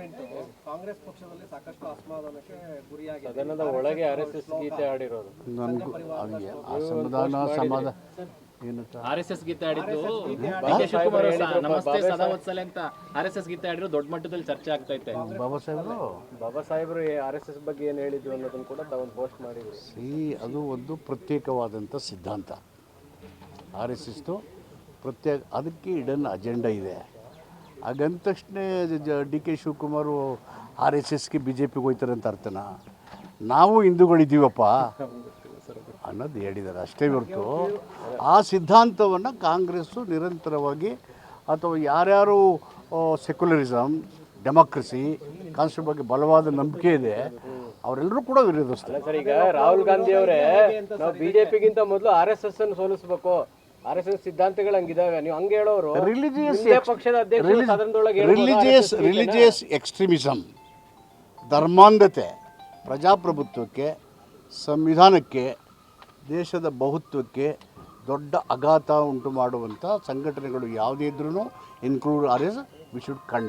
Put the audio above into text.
Statement Congress ಪಕ್ಷದಲ್ಲಿ ಸಾಕಷ್ಟು ಅಸಮಾಧಾನಕ್ಕೆ ಗುರಿಯಾಗಿದೆ. ಸದನದ ಒಳಗೆ ಆರ್ ಎಸ್ ಎಸ್ ಗೀತೆ ಆಡಿರೋದು ನನಗೂ ಅದು ಅಸಮಾಧಾನ ಸಮಾಧಾನ. ಏನಂತ ಆರ್ ಎಸ್ ಎಸ್ ಗೀತೆ ಆಡಿದ್ದು ಡಿ ಕೆ ಶಿವಕುಮಾರ್ ಅವ್ರು ಸಹ. ನಮಸ್ತೆ ಸದಾ ವತ್ಸಲೆ ಅಂತ ಆರ್ ಎಸ್ ಎಸ್ ಗೀತೆ ಆಡಿರೋ ದೊಡ್ಡ ಮಟ್ಟದಲ್ಲಿ ಚರ್ಚೆ ಆಗ್ತೈತೆ. ಬಾಬಾ ಸಾಹೇಬರು? ಬಾಬಾ ಸಾಹೇಬರು ಆರ್ ಎಸ್ ಎಸ್ ಬಗ್ಗೆ ಏನು ಹೇಳಿದ್ರು ಅನ್ನೋದನ್ನು ಕೂಡ ತಾವೊಂದು ಪೋಸ್ಟ್ ಮಾಡಿದ್ರು. ಸಿ ಅದು ಒಂದು ಪ್ರತ್ಯೇಕವಾದಂಥ ಸಿದ್ಧಾಂತ. ಆರ್ ಎಸ್ ಎಸ್ದು ಪ್ರತ್ಯೇಕ ಅದಕ್ಕೆ ಇಡನ್ ಅಜೆಂಡಾ ಇದೆ. ಹಾಗಂದ ತಕ್ಷಣ D K Shivakumar R S ಎಸ್ಗೆ ಬಿ ಜೆ ಪಿಗೆ ಹೋಗ್ತಾರೆ ಅಂತ ಅರ್ಥನಾ? ನಾವು ಹಿಂದೂಗಳಿದ್ದೀವಪ್ಪ. ಅನ್ನೋದು ಹೇಳಿದ್ದಾರೆ ಅಷ್ಟೇ ಹೊರತು ಆ ಸಿದ್ಧಾಂತವನ್ನು ಕಾಂಗ್ರೆಸ್ಸು ನಿರಂತರವಾಗಿ ಅಥವಾ ಯಾರ್ಯಾರು ಸೆಕ್ಯುಲರಿಸಮ್ ಡೆಮೋಕ್ರಸಿ ಕಾನ್ಸ್ಟಿಟ್ಯೂಷನ್ ಬಗ್ಗೆ ಬಲವಾದ ನಂಬಿಕೆ ಇದೆ, ಅವರೆಲ್ಲರೂ ಕೂಡ ವಿರೋಧಿಸ್ತಾರೆ. ಈಗ ರಾಹುಲ್ ಗಾಂಧಿ ಅವರೇ, ನಾವು ಬಿಜೆಪಿಗಿಂತ ಮೊದಲು ಆರ್ ಎಸ್ ಎಸ್ ಅನ್ನು ಸೋಲಿಸಬೇಕು. ಆರ್ ಎಸ್ ಎಸ್ ಸಿದ್ಧಾಂತಗಳು ಹಂಗಿದಾವೆ. ನೀವು ಹಂಗೆ ಹೇಳೋರು ರಿಲಿಜಿಯಸ್ ಪಕ್ಷದ ಅಧ್ಯಕ್ಷರು ಸದನದೊಳಗೆ ರಿಲಿಜಿಯಸ್ ರಿಲಿಜಿಯಸ್ ಎಕ್ಸ್ಟ್ರೀಮಿಸಮ್ ಧರ್ಮಾಂಧತೆ ಪ್ರಜಾಪ್ರಭುತ್ವಕ್ಕೆ ಸಂವಿಧಾನಕ್ಕೆ ದೇಶದ ಬಹುತ್ವಕ್ಕೆ ದೊಡ್ಡ ಅಘಾತ ಉಂಟು ಮಾಡುವಂಥ ಸಂಘಟನೆಗಳು ಯಾವುದೇ ಇದ್ರೂ include R S we should condemn